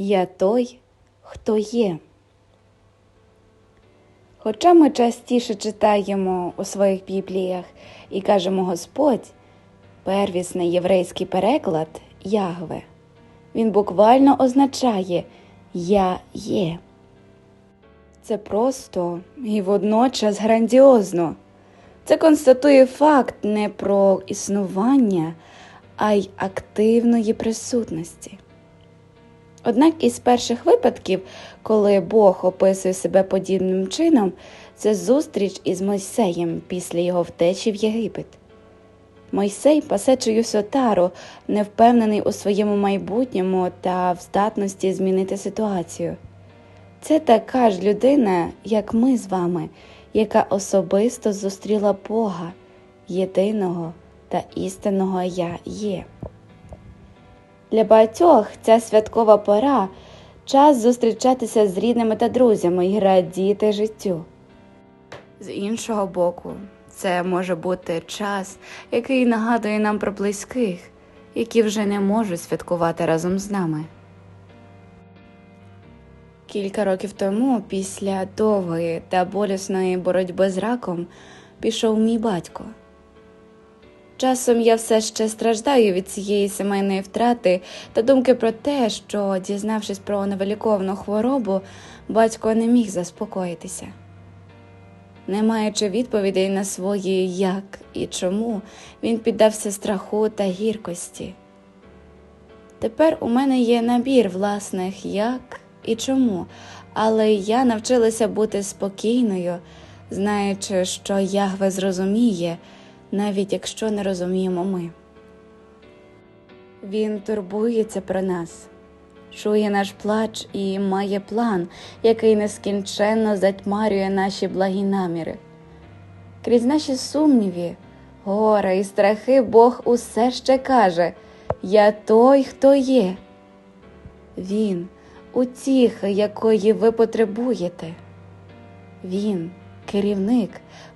Я той, хто є. Хоча ми частіше читаємо у своїх бібліях і кажемо Господь, первісний єврейський переклад Ягве. Він буквально означає Я є. Це просто і водночас грандіозно. Це констатує факт не про існування, а й активної присутності. Однак із перших випадків, коли Бог описує себе подібним чином, це зустріч із Мойсеєм після його втечі в Єгипет. Мойсей пасе чиюсь отару, не у своєму майбутньому та в здатності змінити ситуацію. Це така ж людина, як ми з вами, яка особисто зустріла Бога, єдиного та істинного Я є. Для багатьох ця святкова пора час зустрічатися з рідними та друзями і радіти життю. З іншого боку, це може бути час, який нагадує нам про близьких, які вже не можуть святкувати разом з нами. Кілька років тому, після довгої та болісної боротьби з раком, пішов мій батько. Часом я все ще страждаю від цієї сімейної втрати та думки про те, що, дізнавшись про невиліковну хворобу, батько не міг заспокоїтися. Не маючи відповідей на свої як і чому, він піддався страху та гіркості. Тепер у мене є набір власних як і чому, але я навчилася бути спокійною, знаючи, що Ягве зрозуміє, навіть якщо не розуміємо ми. Він турбується про нас, чує наш плач і має план, який нескінченно затьмарює наші благі наміри. Крізь наші сумніви, горе і страхи Бог усе ще каже Я той, хто є. Він утіха, якої ви потребуєте. Він керівник,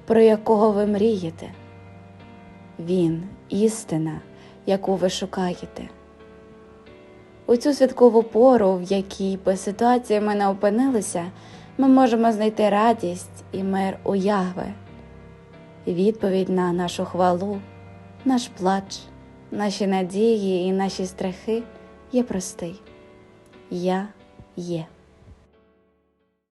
про якого ви мрієте. Він істина, яку ви шукаєте. У цю святкову пору, в якій би ситуація ми не опинилися, ми можемо знайти радість і мир у Ягве, відповідь на нашу хвалу, наш плач, наші надії і наші страхи є простий. Я є.